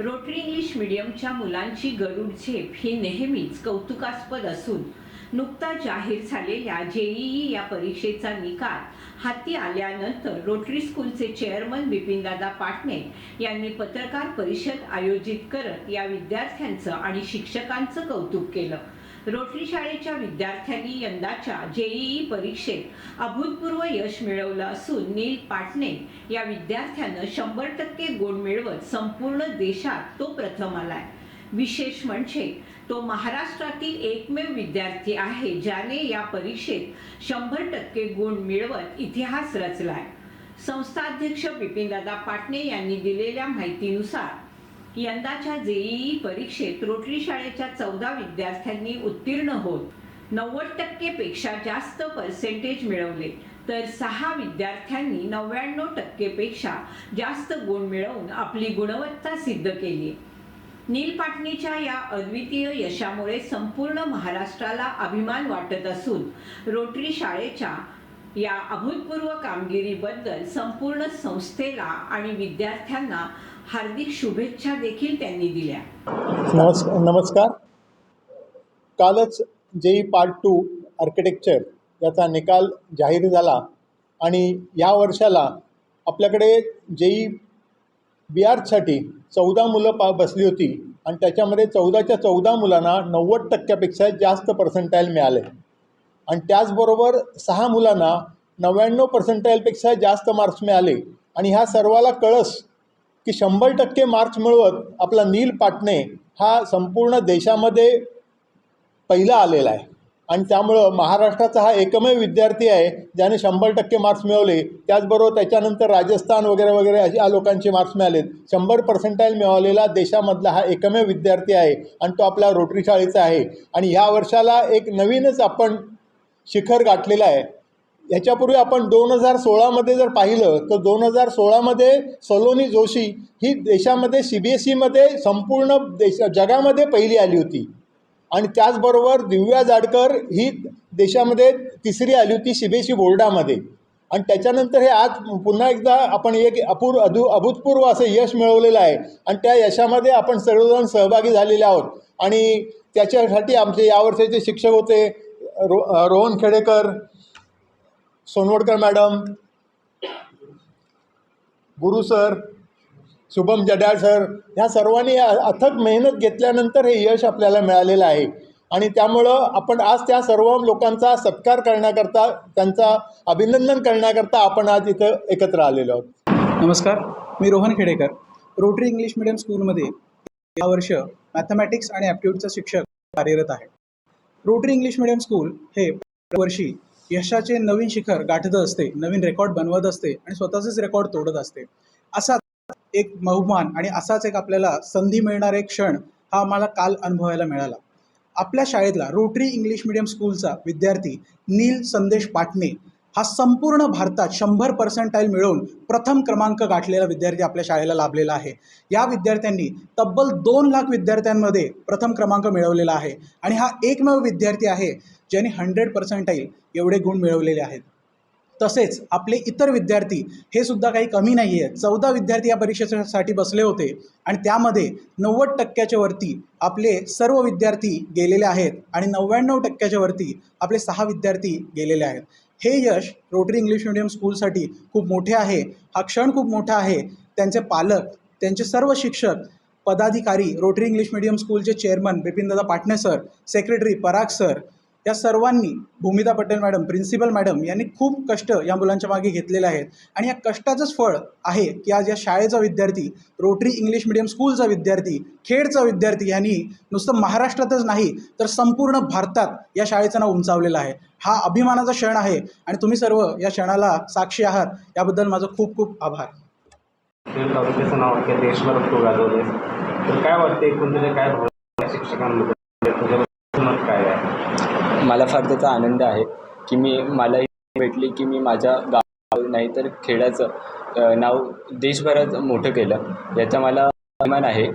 Rotary English मीडियमच्या मुलांची गरुड झेप ही नेहमीच कौतुकास्पद असून नुकता जाहीर झालेल्या जेईई या परीक्षेचा निकाल हाती आल्यानंतर रोटरी स्कूलचे चेअरमन बिपिनदादा पाटणे यांनी पत्रकार परिषद आयोजित करत या विद्यार्थ्यांचं आणि शिक्षकांचं कौतुक केलं. रोटरी शाळेच्या विद्यार्थ्यांनी यंदाच्या जेईई परीक्षेत अभूतपूर्व यश मिळवलं असून नील पाटणे या विद्यार्थ्यानं शंभर टक्के गुण मिळवत संपूर्ण देशात तो प्रथम आलाय. विशेष म्हणजे तो महाराष्ट्रातील एकमेव विद्यार्थी आहे ज्याने या परीक्षेत शंभर टक्के गुण मिळवत इतिहास रचलाय. संस्थाध्यक्ष बिपिनदादा पाटणे यांनी दिलेल्या माहितीनुसार यंदाच्या जेईई परीक्षेत रोटरी शाळेच्या चौदा विद्यार्थ्यांनी उत्तीर्ण होत नव्वद टक्केपेक्षा जास्त पर्सेंटेज मिळवले. तर सहा विद्यार्थ्यांनी नव्याण्णव टक्केपेक्षा जास्त गुण मिळवून आपली गुणवत्ता सिद्ध केली. नील पाटणीच्या या अद्वितीय यशामुळे संपूर्ण महाराष्ट्राला अभिमान वाटत असून रोटरी शाळेच्या या अभूतपूर्व कामगिरीबद्दल संपूर्ण संस्थेला आणि विद्यार्थ्यांना हार्दिक शुभेच्छा देखील त्यांनी दिल्या. नमस् नमस्कार. कालच जेई पार्ट टू आर्किटेक्चर याचा निकाल जाहीर झाला आणि या वर्षाला आपल्याकडे जेई बी आरसाठी चौदा मुलं पा बसली होती आणि त्याच्यामध्ये चौदाच्या चौदा मुलांना नव्वद टक्क्यापेक्षा जास्त पर्सेंटाईल मिळाले. आणि त्याचबरोबर सहा मुलांना नव्याण्णव पर्सेंटाईलपेक्षा जास्त मार्क्स मिळाले. आणि ह्या सर्वाला कळस की शंभर टक्के मार्क्स मिळवत आपला नील पाटणे हा संपूर्ण देशामध्ये पहिला आलेला आहे. आणि त्यामुळं महाराष्ट्राचा हा एकमेव विद्यार्थी आहे ज्याने शंभर टक्के मार्क्स मिळवले. त्याचबरोबर त्याच्यानंतर राजस्थान वगैरे वगैरे अशा लोकांचे मार्क्स मिळालेत. शंभर पर्सेंटाईल मिळवलेला देशामधला हा एकमेव विद्यार्थी आहे आणि तो आपल्या रोटरी शाळेचा आहे. आणि ह्या वर्षाला एक नवीनच आपण शिखर गाठलेलं आहे. याच्यापूर्वी आपण दोन हजार सोळामध्ये जर पाहिलं तर दोन हजार सोळामध्ये सलोनी जोशी ही देशामध्ये सी बी एस ईमध्ये संपूर्ण देश जगामध्ये पहिली आली होती. आणि त्याचबरोबर दिव्या जाडकर ही देशामध्ये तिसरी आली होती सी बी एस ई बोर्डामध्ये. आणि त्याच्यानंतर हे आज पुन्हा एकदा आपण एक अपूर अधू अभूतपूर्व असं यश मिळवलेलं आहे. आणि त्या यशामध्ये आपण सर्वजण सहभागी झालेले आहोत. आणि त्याच्यासाठी आमचे यावर्षीचे शिक्षक होते row Rohan Khedekar Sonawadkar madam Guru sir Shubham Jadal sir ह्या सर्वांनी अथक मेहनत घेतल्यानंतर हे यश आपल्याला मिळालेलं आहे. आणि त्यामुळं आपण आज त्या सर्व लोकांचा सत्कार करण्याकरता त्यांचा अभिनंदन करण्याकरता आपण आज इथं एकत्र आलेलो आहोत. नमस्कार मी Rohan Khedekar Rotary English medium स्कूलमध्ये या वर्ष मॅथमॅटिक्स आणि ॲप्टिट्यूडचा शिक्षक कार्यरत आहे. रोटरी इंग्लिश मिडियम स्कूल हे वर्षी यशाचे नवीन शिखर गाठत असते नवीन रेकॉर्ड बनवत असते आणि स्वतःचेच रेकॉर्ड तोडत असते. असा एक बहुमान आणि असाच एक आपल्याला संधी मिळणारे एक क्षण हा आम्हाला काल अनुभवायला मिळाला. आपल्या शाळेतला रोटरी इंग्लिश मिडियम स्कूलचा विद्यार्थी नील संदेश पाटणे हा संपूर्ण भारतात शंभर पर्सेंटाईल मिळवून प्रथम क्रमांक गाठलेला विद्यार्थी आपल्या शाळेला लाभलेला आहे. या विद्यार्थ्यांनी तब्बल दोन लाख विद्यार्थ्यांमध्ये प्रथम क्रमांक मिळवलेला आहे. आणि हा एकमेव विद्यार्थी आहे ज्याने हंड्रेड पर्सेंटाईल एवढे गुण मिळवलेले आहेत. तसेच आपले इतर विद्यार्थी हे सुद्धा काही कमी नाही आहेत चौदा विद्यार्थी या परीक्षेसाठी बसले होते आणि त्यामध्ये नव्वद टक्क्याच्या वरती आपले सर्व विद्यार्थी गेलेले आहेत आणि नव्याण्णव टक्क्याच्या वरती आपले सहा विद्यार्थी गेलेले आहेत. हे यश रोटरी इंग्लिश मिडियम स्कूलसाठी खूप मोठे आहे. हा क्षण खूप मोठा आहे. त्यांचे पालक त्यांचे सर्व शिक्षक पदाधिकारी रोटरी इंग्लिश मिडियम स्कूलचे chairman Bipindada Patne sir secretary Parag sir या सर्वांनी Bhumita Patel madam principal madam यांनी खूप कष्ट या मुलांच्या मागे घेतलेले आहेत. आणि या कष्टाचंच फळ आहे की आज या शाळेचा विद्यार्थी रोटरी इंग्लिश मिडियम स्कूलचा विद्यार्थी खेडचा विद्यार्थी यांनी नुसतं महाराष्ट्रातच नाही तर संपूर्ण भारतात या शाळेचं नाव उंचावलेलं आहे. हा अभिमानाचा क्षण आहे आणि तुम्ही सर्व या क्षणाला साक्षी आहात याबद्दल माझं खूप खूप आभार. तालुक्याचं नाव देशभर तर काय वाटते एकूण काय भावना शिक्षकांबद्दल तुझ्याबद्दल मत काय आहे मला फार त्याचा आनंद आहे की मी मलाही भेटली की मी माझ्या गाव नाही तर खेड्याचं नाव देशभरात मोठं केलं. याचा मला अभिमान आहे.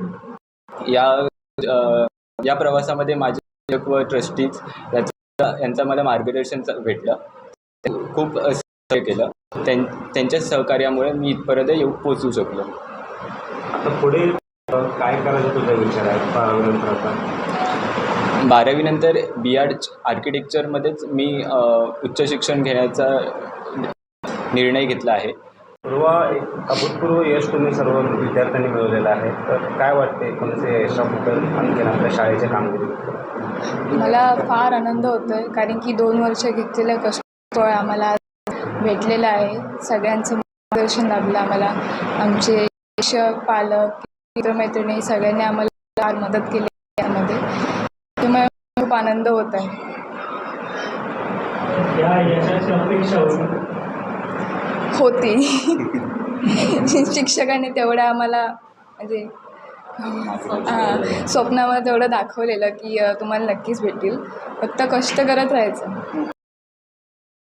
या या प्रवासामध्ये माझे व ट्रस्टीज याचा यांचं मला मार्गदर्शन भेटलं. खूप सहकार्य केलं. त्यां त्यांच्याच सहकार्यामुळे मी इथपर्यंत येऊ पोचू शकलो. आता पुढे काय करायचं तुझा विचार आहे? बारावीनंतर बी आर्ट आर्किटेक्चरमध्येच मी उच्च शिक्षण घेण्याचा निर्णय घेतला आहे. पूर्व एक अभूतपूर्व यश तुम्ही सर्व विद्यार्थ्यांनी मिळवलेलं आहे. तर काय वाटते कोणत्या यशाबद्दल आणखीन आपल्या शाळेच्या कामगिरी? मला फार आनंद होतो आहे कारण की दोन वर्ष घेतलेलं कष्टफळ आम्हाला आज भेटलेलं आहे. सगळ्यांचं मार्गदर्शन लाभलं आम्हाला. आमचे शिक्षक पालक मित्रमैत्रिणी सगळ्यांनी आम्हाला फार मदत केली. खूप आनंद होत आहे. होती. शिक्षकांनी तेवढं आम्हाला म्हणजे हां स्वप्नावर तेवढं दाखवलेलं की तुम्हाला नक्कीच भेटतील. फक्त कष्ट करत राहायचं.